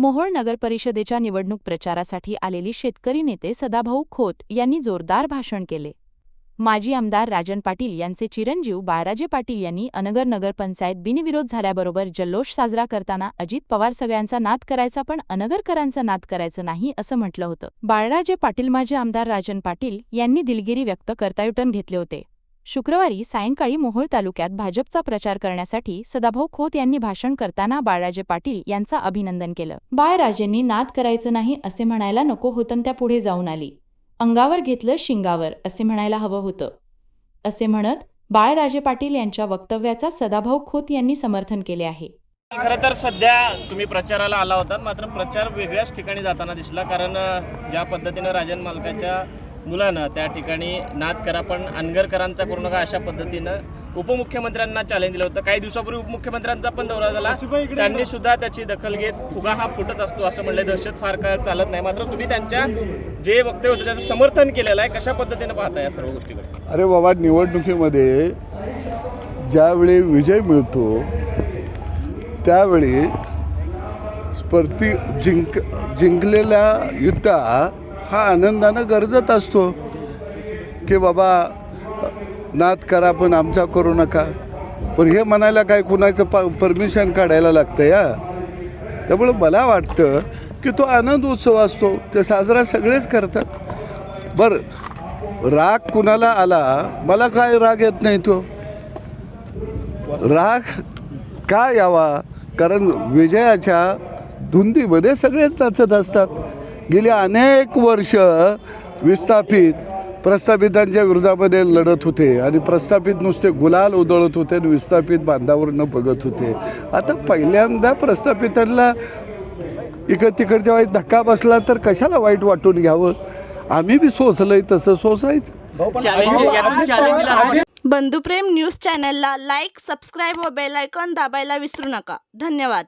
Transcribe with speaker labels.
Speaker 1: मोहोळ नगर परिषदेच्या निवडणूक प्रचारासाठी आलेली शेतकरी नेते सदाभाऊ खोत यांनी जोरदार भाषण केले. माजी आमदार राजन पाटील यांचे चिरंजीव बाळराजे पाटील यांनी अनगर नगरपंचायत बिनविरोध झाल्याबरोबर जल्लोष साजरा करताना अजित पवार सगळ्यांचा नाद करायचा पण अनगरकरांचा नाद करायचं नाही असं म्हटलं होतं. बाळराजे पाटील माजी आमदार राजन पाटील यांनी दिलगिरी व्यक्त करता युटन घेतले होते. शुक्रवारी सायंकाळी मोहोळ तालुक्यात भाजपचा प्रचार करण्यासाठी सदाभाऊ खोत यांनी भाषण करताना बाळराजे पाटील यांचा अभिनंदन केलं. बाळराजेंनी नाद करायचं नाही असे म्हणायला नको होतं त्या पुढे जाऊन आली. अंगावर घेतलं शिंगावर असे म्हणायला हवं होतं. असे म्हणत बाळराजे पाटील यांच्या वक्तव्याचा सदाभाऊ खोत यांनी समर्थन केले आहे.
Speaker 2: खरं तर सध्या तुम्ही प्रचाराला आला होता मात्र प्रचार वेगळ्याच ठिकाणी जाताना दिसला. कारण ज्या पद्धतीनं राजन मालकाच्या मुलानं त्या ठिकाणी नाद करा पण अनगरकरांचा करू नका अशा पद्धतीनं. उपमुख्यमंत्र्यांना चॅलेंज दिलं होतं. काही दिवसापूर्वी उपमुख्यमंत्र्यांचा पण दौरा झाला. त्यांनी सुद्धा त्याची दखल घेत फुगा हा फुटत असतो असं म्हणलं. दहशत फार काळ चालत नाही. मात्र तुम्ही त्यांच्या जे वक्तव्य होते त्याचं समर्थन केलेलं आहे. कशा पद्धतीनं पाहता या सर्व गोष्टीकडे?
Speaker 3: अरे बाबा निवडणुकीमध्ये ज्यावेळी विजय मिळतो त्यावेळी स्पर्धी जिंक जिंकलेला युद्धा हा आनंदानं गरजत असतो की बाबा नाद करा पण आमचा करू नका. पण हे म्हणायला काय कुणाचं प परमिशन काढायला लागतं या? त्यामुळं मला वाटतं की तो आनंद उत्सव असतो. ते साजरा सगळेच करतात. बरं राग कुणाला आला? मला काय राग येत नाही तो. राग का यावा? कारण विजयाच्या धुंदीमध्ये सगळेच नाचत असतात. गेली अनेक वर्ष विस्थापित प्रस्थापितांच्या विरोधामध्ये लढत होते आणि प्रस्थापित नुसते गुलाल उधळत होते आणि विस्थापित बांधावरनं बघत होते. आता पहिल्यांदा प्रस्थापितांना इकड तिकडच्या वाईट धक्का बसला तर कशाला वाईट वाटून घ्यावं? आम्ही बी सोसलंय तसं सोसायचं.
Speaker 4: बंधुप्रेम न्यूज चॅनलला लाईक सबस्क्राईब व बेल आयकॉन दाबायला विसरू नका. धन्यवाद.